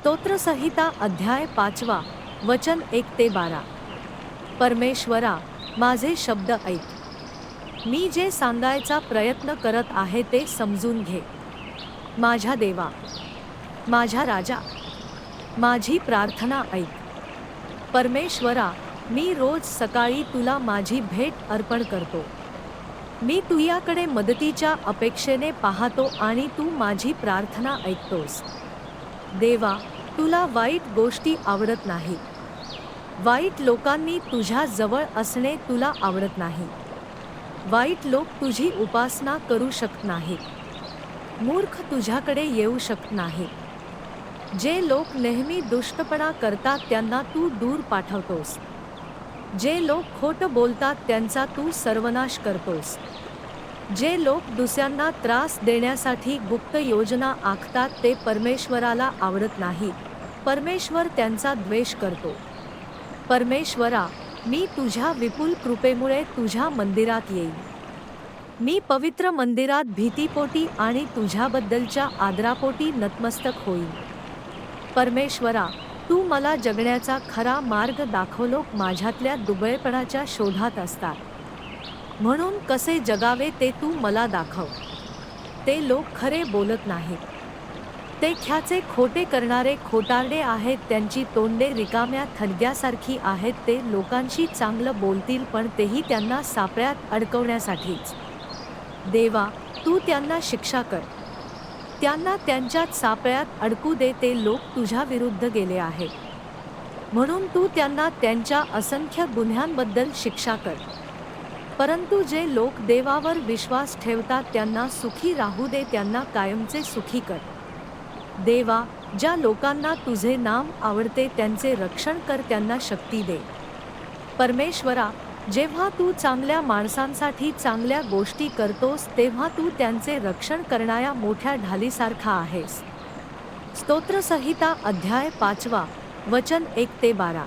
स्तोत्रसंहिता अध्याय पाचवा वचन एक ते बारा. परमेश्वरा माझे शब्द ऐक. मी जे सांगायचा प्रयत्न करत आहे ते समजून घे. माझ्या देवा माझ्या राजा माझी प्रार्थना ऐक. परमेश्वरा मी रोज सकाळी तुला माझी भेट अर्पण करतो. मी तुझ्याकडे मदतीच्या अपेक्षेने पाहतो आणि तू माझी प्रार्थना ऐकतोस. देवा तुला वाईट गोष्टी आवडत नाही. वाईट लोकांनी तुझ्या जवळ असणे तुला आवडत नाही. वाईट लोक तुझी उपासना करू शकत नाहीत मूर्ख तुझ्याकडे येऊ शकत नाहीत जे लोक नेहमी दुष्टपणा करतात त्यांना तू दूर पाठवतोस. जे लोक खोटं बोलतात त्यांचा तू सर्वनाश करतोस. जे लोक दुसऱ्यांना त्रास देण्यासाठी गुप्त योजना आखतात ते परमेश्वराला आवडत नाही. परमेश्वर त्यांचा द्वेष करतो. परमेश्वरा मी तुझ्या विपुल कृपेमुळे तुझ्या मंदिरात येईन. मी पवित्र मंदिरात भीतीपोटी आणि तुझ्याबद्दलच्या आदरापोटी नतमस्तक होईन. परमेश्वरा तू मला जगण्याचा खरा मार्ग दाखवलो माझ्यातल्या दुबळेपणाच्या शोधात असतात. म्हणून कसे जगावे ते तू मला दाखव. ते लोक खरे बोलत नाहीत. ते ख्याचे खोटे करणारे खोटारडे आहेत त्यांची तोंडे रिकाम्या थडग्यासारखी आहेत ते लोकांशी चांगलं बोलतील पण तेही त्यांना सापळ्यात अडकवण्यासाठीच. देवा तू त्यांना शिक्षा कर. त्यांना त्यांच्यात सापळ्यात अडकू दे ते लोक तुझ्या विरुद्ध गेले आहेत. म्हणून तू त्यांना त्यांच्या असंख्य गुन्ह्यांबद्दल शिक्षा कर. परंतु जे लोक देवावर विश्वास ठेवतात त्यांना सुखी राहू दे त्यांना कायमचे सुखी कर. देवा ज्या लोकांना तुझे नाम आवडते त्यांचे रक्षण कर त्यांना शक्ती दे. परमेश्वरा जेव्हा तू चांगल्या माणसांसाठी चांगल्या गोष्टी करतोस तेव्हा तू त्यांचे रक्षण करणाऱ्या मोठ्या ढालीसारखा आहेस. स्तोत्रसंहिता अध्याय पाचवा वचन एक ते बारा.